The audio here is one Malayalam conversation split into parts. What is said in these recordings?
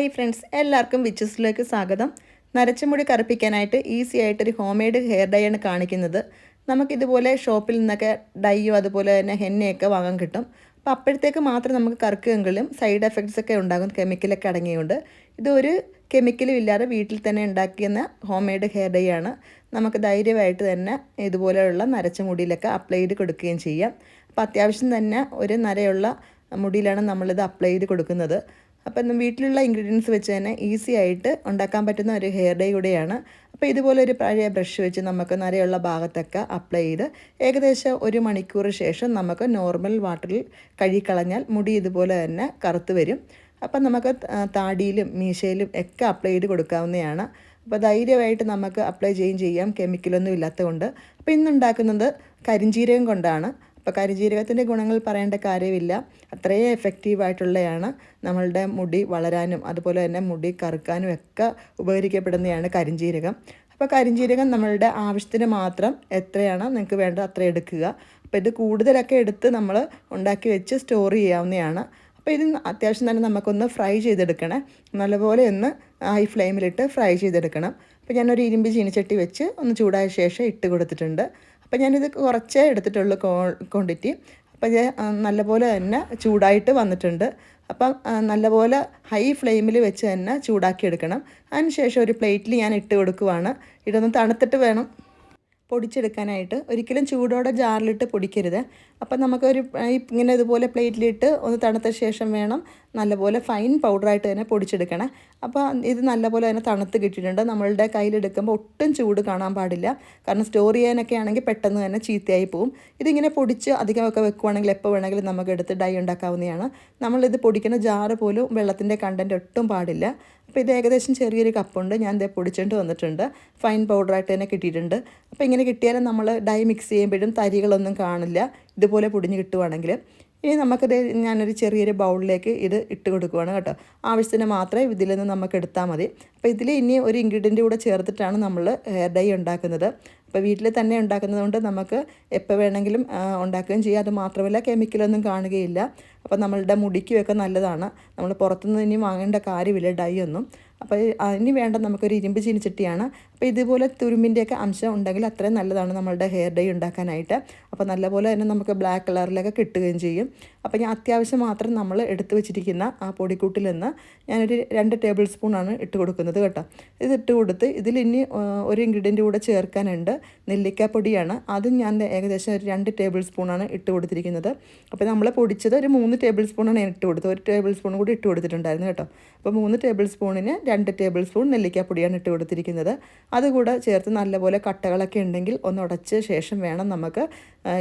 ഹായ് ഫ്രണ്ട്സ് എല്ലാവർക്കും വിച്ചസിലേക്ക് സ്വാഗതം. നരച്ച മുടി കറുപ്പിക്കാനായിട്ട് ഈസി ആയിട്ടൊരു ഹോം മെയ്ഡ് ഹെയർ ഡൈ ആണ് കാണിക്കുന്നത്. നമുക്കിതുപോലെ ഷോപ്പിൽ നിന്നൊക്കെ ഡൈയോ അതുപോലെ തന്നെ ഹെന്നയൊക്കെ വാങ്ങാൻ കിട്ടും. അപ്പോൾ അപ്പോഴത്തേക്ക് മാത്രം നമുക്ക് കറുക്കുമെങ്കിലും സൈഡ് എഫക്ട്സ് ഒക്കെ ഉണ്ടാകും കെമിക്കലൊക്കെ അടങ്ങിയുണ്ട്. ഇതൊരു കെമിക്കലും ഇല്ലാതെ വീട്ടിൽ തന്നെ ഉണ്ടാക്കിയെന്ന ഹോം മെയ്ഡ് ഹെയർ ഡൈ ആണ്. നമുക്ക് ധൈര്യമായിട്ട് തന്നെ ഇതുപോലെയുള്ള നരച്ച മുടിയിലൊക്കെ അപ്ലൈ ചെയ്ത് കൊടുക്കുകയും ചെയ്യാം. അപ്പോൾ അത്യാവശ്യം തന്നെ ഒരു നരയുള്ള മുടിയിലാണ് നമ്മളിത് അപ്ലൈ ചെയ്ത് കൊടുക്കുന്നത്. അപ്പം വീട്ടിലുള്ള ഇൻഗ്രീഡിയൻസ് വെച്ച് തന്നെ ഈസി ആയിട്ട് ഉണ്ടാക്കാൻ പറ്റുന്ന ഒരു ഹെയർ ഡേ കൂടെയാണ്. അപ്പോൾ ഇതുപോലെ ഒരു പഴയ ബ്രഷ് വെച്ച് നമുക്ക് നരയുള്ള ഭാഗത്തൊക്കെ അപ്ലൈ ചെയ്ത് ഏകദേശം ഒരു മണിക്കൂർ ശേഷം നമുക്ക് നോർമൽ വാട്ടറിൽ കഴുകിക്കളഞ്ഞാൽ മുടി ഇതുപോലെ തന്നെ കറുത്ത് വരും. അപ്പം നമുക്ക് താടിയിലും മീശയിലും ഒക്കെ അപ്ലൈ ചെയ്ത് കൊടുക്കാവുന്നതാണ്. അപ്പോൾ ധൈര്യമായിട്ട് നമുക്ക് അപ്ലൈ ചെയ്യുകയും ചെയ്യാം. കെമിക്കലൊന്നും ഇല്ലാത്തതുകൊണ്ട്. അപ്പോൾ ഇന്നുണ്ടാക്കുന്നത് കരിഞ്ചീരകം കൊണ്ടാണ്. അപ്പോൾ കരിജീരകത്തിന്റെ ഗുണങ്ങൾ പറയേണ്ട കാര്യമില്ല. അത്രയും എഫക്റ്റീവായിട്ടുള്ളതാണ് നമ്മളുടെ മുടി വളരാനും അതുപോലെ തന്നെ മുടി കറുക്കാനും ഒക്കെ ഉപകരിക്കപ്പെടുന്നതാണ് കരിഞ്ചീരകം. അപ്പോൾ കരിഞ്ചീരകം നമ്മളുടെ ആവശ്യത്തിന് മാത്രം എത്രയാണ് നിങ്ങൾക്ക് വേണ്ടത് അത്ര എടുക്കുക. അപ്പോൾ ഇത് കൂടുതലൊക്കെ എടുത്ത് നമ്മൾ ഉണ്ടാക്കി വെച്ച് സ്റ്റോർ ചെയ്യാവുന്നതാണ്. അപ്പോൾ ഇത് അത്യാവശ്യം തന്നെ നമുക്കൊന്ന് ഫ്രൈ ചെയ്തെടുക്കണേ. നല്ലപോലെ ഒന്ന് ഹൈ ഫ്ലെയിമിലിട്ട് ഫ്രൈ ചെയ്തെടുക്കണം. അപ്പോൾ ഞാനൊരു ഇരുമ്പ് ചീനിച്ചട്ടി വെച്ച് ഒന്ന് ചൂടായ ശേഷം ഇട്ട് കൊടുത്തിട്ടുണ്ട്. അപ്പം ഞാനിത് കുറച്ചേ എടുത്തിട്ടുള്ളൂ ക്വാണ്ടിറ്റി. അപ്പം ഇത് നല്ലപോലെ തന്നെ ചൂടായിട്ട് വന്നിട്ടുണ്ട്. അപ്പം നല്ലപോലെ ഹൈ ഫ്ലെയിമിൽ വെച്ച് തന്നെ ചൂടാക്കി എടുക്കണം. അതിന് ശേഷം ഒരു പ്ലേറ്റിൽ ഞാൻ ഇട്ട് കൊടുക്കുവാണ്. ഇതൊന്ന് തണുത്തിട്ട് വേണം പൊടിച്ചെടുക്കാനായിട്ട്. ഒരിക്കലും ചൂടോടെ ജാറിലിട്ട് പൊടിക്കരുത്. അപ്പം നമുക്കൊരു ഇങ്ങനെ ഇതുപോലെ പ്ലേറ്റിലിട്ട് ഒന്ന് തണുത്ത ശേഷം വേണം നല്ലപോലെ ഫൈൻ പൗഡറായിട്ട് തന്നെ പൊടിച്ചെടുക്കണം. അപ്പോൾ ഇത് നല്ലപോലെ തന്നെ തണുത്ത് കിട്ടിയിട്ടുണ്ട്. നമ്മളുടെ കയ്യിലെടുക്കുമ്പോൾ ഒട്ടും ചൂട് കാണാൻ പാടില്ല. കാരണം സ്റ്റോർ ചെയ്യാനൊക്കെ ആണെങ്കിൽ പെട്ടെന്ന് തന്നെ ചീത്തയായി പോവും. ഇതിങ്ങനെ പൊടിച്ച് അധികമൊക്കെ വെക്കുവാണെങ്കിൽ എപ്പോൾ വേണമെങ്കിലും നമുക്ക് എടുത്ത് ഡൈ ഉണ്ടാക്കാവുന്നതാണ്. നമ്മളിത് പൊടിക്കുന്ന ജാറ് പോലും വെള്ളത്തിന്റെ കണ്ടന്റ് ഒട്ടും പാടില്ല. അപ്പോൾ ഇത് ഏകദേശം ചെറിയൊരു കപ്പുണ്ട് ഞാൻ ഇതേ പൊടിച്ചുകൊണ്ട് വന്നിട്ടുണ്ട്. ഫൈൻ പൗഡറായിട്ട് തന്നെ കിട്ടിയിട്ടുണ്ട്. അപ്പോൾ ഇങ്ങനെ കിട്ടിയാലും നമ്മൾ ഡൈ മിക്സ് ചെയ്യുമ്പോഴും തരികളൊന്നും കാണില്ല. ഇതുപോലെ പൊടിഞ്ഞ് കിട്ടുവാണെങ്കിൽ ഇനി നമുക്കിത് ഞാനൊരു ചെറിയൊരു ബൗളിലേക്ക് ഇത് ഇട്ട് കൊടുക്കുവാണ് കേട്ടോ. ആവശ്യത്തിന് മാത്രമേ ഇതിൽ നിന്ന് നമുക്ക് എടുത്താൽ മതി. അപ്പോൾ ഇതിൽ ഇനി ഒരു ഇൻഗ്രീഡിയന്റ് കൂടെ ചേർത്തിട്ടാണ് നമ്മൾ ഹെയർ ഡൈ ഉണ്ടാക്കുന്നത്. അപ്പോൾ വീട്ടിൽ തന്നെ ഉണ്ടാക്കുന്നത് കൊണ്ട് നമുക്ക് എപ്പോൾ വേണമെങ്കിലും ഉണ്ടാക്കുകയും ചെയ്യാം. അത് മാത്രമല്ല കെമിക്കലൊന്നും കാണുകയില്ല. അപ്പോൾ നമ്മളുടെ മുടിക്കുമൊക്കെ നല്ലതാണ്. നമ്മൾ പുറത്തുനിന്ന് ഇനി വാങ്ങേണ്ട കാര്യമില്ല ഡൈ ഒന്നും. അപ്പോൾ അതിന് വേണ്ട നമുക്കൊരു ഇരുമ്പ് ചീനിച്ചട്ടിയാണ്. അപ്പോൾ ഇതുപോലെ തുരുമ്പിന്റെയൊക്കെ അംശം ഉണ്ടെങ്കിൽ അത്രയും നല്ലതാണ് നമ്മളുടെ ഹെയർ ഡൈ ഉണ്ടാക്കാനായിട്ട്. അപ്പോൾ നല്ലപോലെ തന്നെ നമുക്ക് ബ്ലാക്ക് കളറിലൊക്കെ കിട്ടുകയും ചെയ്യും. അപ്പോൾ ഞാൻ അത്യാവശ്യം മാത്രം നമ്മൾ എടുത്തു വെച്ചിരിക്കുന്ന ആ പൊടിക്കൂട്ടിൽ നിന്ന് ഞാനൊരു രണ്ട് ടേബിൾ സ്പൂണാണ് ഇട്ട് കൊടുക്കുന്നത് കേട്ടോ. ഇത് ഇട്ട് കൊടുത്ത് ഇതിൽ ഇനി ഒരു ഇൻഗ്രീഡിയന്റ് കൂടെ ചേർക്കാനുണ്ട്. നെല്ലിക്കാപ്പൊടിയാണ് അതും ഞാൻ ഏകദേശം ഒരു രണ്ട് ടേബിൾ സ്പൂണാണ് ഇട്ട് കൊടുത്തിരിക്കുന്നത്. അപ്പോൾ നമ്മൾ പൊടിച്ചത് ഒരു മൂന്ന് ടേബിൾ സ്പൂണാണ് ഇട്ട് കൊടുത്തത്. ഒരു ടേബിൾ സ്പൂൺ കൂടി ഇട്ട് കൊടുത്തിട്ടുണ്ടായിരുന്നു കേട്ടോ. അപ്പോൾ മൂന്ന് ടേബിൾ സ്പൂണിന് രണ്ട് ടേബിൾ സ്പൂൺ നെല്ലിക്കാപ്പൊടിയാണ് ഇട്ട് കൊടുത്തിരിക്കുന്നത്. അതുകൂടെ ചേർത്ത് നല്ലപോലെ കട്ടകളൊക്കെ ഉണ്ടെങ്കിൽ ഒന്ന് ഉടച്ച ശേഷം വേണം നമുക്ക്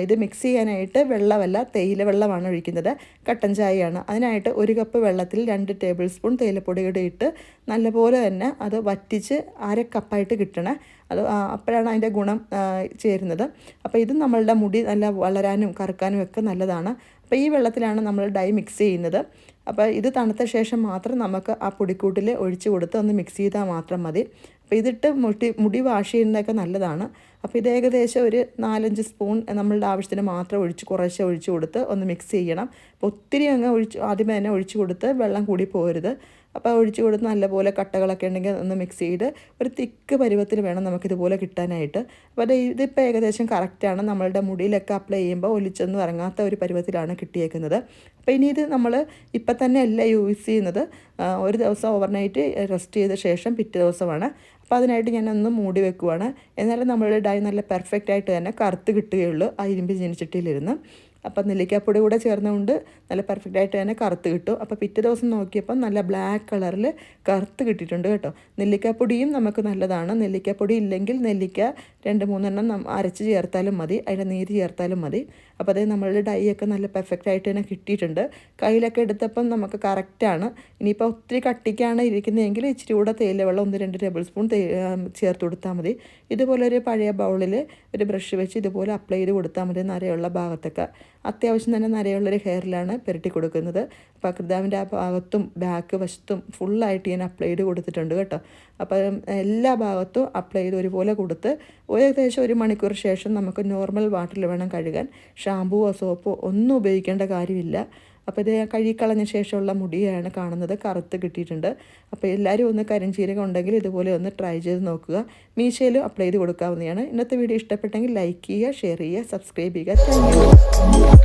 ഇത് മിക്സ് ചെയ്യാനായിട്ട് വെള്ളമല്ല തേയില വെള്ളമാണ് ഒഴിക്കുന്നത്. കട്ടൻ ചായയാണ്. അതിനായിട്ട് ഒരു കപ്പ് വെള്ളത്തിൽ രണ്ട് ടേബിൾ സ്പൂൺ തേയിലപ്പൊടിയുടെ ഇട്ട് നല്ലപോലെ തന്നെ അത് വറ്റിച്ച് അര കപ്പായിട്ട് കിട്ടണേ. അത് അപ്പോഴാണ് അതിന്റെ ഗുണം ചേരുന്നത്. അപ്പോൾ ഇത് നമ്മളുടെ മുടി നല്ല വളരാനും കറുക്കാനും ഒക്കെ നല്ലതാണ്. അപ്പോൾ ഈ വെള്ളത്തിലാണ് നമ്മൾ ഡൈ മിക്സ് ചെയ്യുന്നത്. അപ്പോൾ ഇത് തണുത്ത ശേഷം മാത്രം നമുക്ക് ആ പൊടിക്കൂട്ടിൽ ഒഴിച്ച് കൊടുത്ത് ഒന്ന് മിക്സ് ചെയ്താൽ മാത്രം മതി. അപ്പോൾ ഇതിട്ട് മുടി മുടി വാഷ് ചെയ്യുന്നതൊക്കെ നല്ലതാണ്. അപ്പോൾ ഇത് ഏകദേശം ഒരു നാലഞ്ച് സ്പൂൺ നമ്മളുടെ ആവശ്യത്തിന് മാത്രം ഒഴിച്ച് കുറേശ്ശെ ഒഴിച്ച് കൊടുത്ത് ഒന്ന് മിക്സ് ചെയ്യണം. അപ്പോൾ ഒത്തിരി അങ്ങ് ഒഴിച്ച് ആദ്യമേ തന്നെ ഒഴിച്ച് കൊടുത്ത് വെള്ളം കൂടി പോരുത്. അപ്പോൾ ഒഴിച്ചു കൊടുത്ത് നല്ലപോലെ കട്ടകളൊക്കെ ഉണ്ടെങ്കിൽ ഒന്ന് മിക്സ് ചെയ്ത് ഒരു തിക്ക് പരുവത്തിൽ വേണം നമുക്കിതുപോലെ കിട്ടാനായിട്ട്. അപ്പോൾ അത് ഇതിപ്പോൾ ഏകദേശം കറക്റ്റാണ് നമ്മളുടെ മുടിയിലൊക്കെ അപ്ലൈ ചെയ്യുമ്പോൾ ഒലിച്ചൊന്നും ഇറങ്ങാത്ത ഒരു പരുവത്തിലാണ് കിട്ടിയേക്കുന്നത്. അപ്പോൾ ഇനി ഇത് നമ്മൾ ഇപ്പം തന്നെ അല്ല യൂസ് ചെയ്യുന്നത്. ഒരു ദിവസം ഓവർനൈറ്റ് റെസ്റ്റ് ചെയ്ത ശേഷം പിറ്റേ ദിവസമാണ്. അപ്പോൾ അതിനായിട്ട് ഞാൻ ഒന്ന് മൂടി വെക്കുവാണ്. എന്നാലും നമ്മളുടെ ഡൈ നല്ല പെർഫെക്റ്റ് ആയിട്ട് തന്നെ കറുത്ത് കിട്ടുകയുള്ളൂ. ആ ഇരുമ്പ് ജനിച്ചിട്ടിലിരുന്ന്. അപ്പം നെല്ലിക്കാപ്പൊടി കൂടെ ചേർന്നുകൊണ്ട് നല്ല പെർഫെക്റ്റ് ആയിട്ട് തന്നെ കറുത്ത് കിട്ടും. അപ്പോൾ പിറ്റേ ദിവസം നോക്കിയപ്പോൾ നല്ല ബ്ലാക്ക് കളറിൽ കറുത്ത് കിട്ടിയിട്ടുണ്ട് കേട്ടോ. നെല്ലിക്കാപ്പൊടിയും നമുക്ക് നല്ലതാണ്. നെല്ലിക്കാപ്പൊടി ഇല്ലെങ്കിൽ നെല്ലിക്ക രണ്ട് മൂന്നെണ്ണം അരച്ച് ചേർത്താലും മതി. അതിന്റെ നീര് ചേർത്താലും മതി. അപ്പോൾ അതേ നമ്മളുടെ ഡൈ ഒക്കെ നല്ല പെർഫെക്റ്റ് ആയിട്ട് തന്നെ കിട്ടിയിട്ടുണ്ട്. കയ്യിലൊക്കെ എടുത്തപ്പം നമുക്ക് കറക്റ്റാണ് ഇനിയിപ്പോൾ ഒത്തിരി കട്ടിക്കാണ് ഇരിക്കുന്നതെങ്കിൽ ഇച്ചിരി കൂടെ തേയില വെള്ളം ഒന്ന് രണ്ട് ടേബിൾ സ്പൂൺ ചേർത്ത് കൊടുത്താൽ മതി. ഇതുപോലെ ഒരു പഴയ ബൗളിൽ ഒരു ബ്രഷ് വെച്ച് ഇതുപോലെ അപ്ലൈ ചെയ്ത് കൊടുത്താൽ മതി. നരയുള്ള ഭാഗത്തൊക്കെ. അത്യാവശ്യം തന്നെ നരയുള്ളൊരു ഹെയറിലാണ് പെരട്ടി കൊടുക്കുന്നത്. കൃതാവിന്റെ ആ ഭാഗത്തും ബാക്ക് വശത്തും ഫുള്ളായിട്ട് ഞാൻ അപ്ലൈ ചെയ്ത് കൊടുത്തിട്ടുണ്ട് കേട്ടോ. അപ്പം എല്ലാ ഭാഗത്തും അപ്ലൈ ചെയ്ത് ഒരുപോലെ കൊടുത്ത് ഏകദേശം ഒരു മണിക്കൂർ ശേഷം നമുക്ക് നോർമൽ വാട്ടറിൽ വേണം കഴുകാൻ. ഷാമ്പുവോ സോപ്പോ ഒന്നും ഉപയോഗിക്കേണ്ട കാര്യമില്ല. അപ്പോൾ ഇത് കഴുകിക്കളഞ്ഞ ശേഷമുള്ള മുടിയാണ് കാണുന്നത്. കറുത്ത് കിട്ടിയിട്ടുണ്ട്. അപ്പോൾ എല്ലാവരും ഒന്ന് കരിഞ്ചീരകം ഉണ്ടെങ്കിൽ ഇതുപോലെ ഒന്ന് ട്രൈ ചെയ്ത് നോക്കുക. മീശയിലും അപ്ലൈ ചെയ്ത് കൊടുക്കാവുന്നതാണ്. ഇന്നത്തെ വീഡിയോ ഇഷ്ടപ്പെട്ടെങ്കിൽ ലൈക്ക് ചെയ്യുക ഷെയർ ചെയ്യുക സബ്സ്ക്രൈബ് ചെയ്യുക. താങ്ക്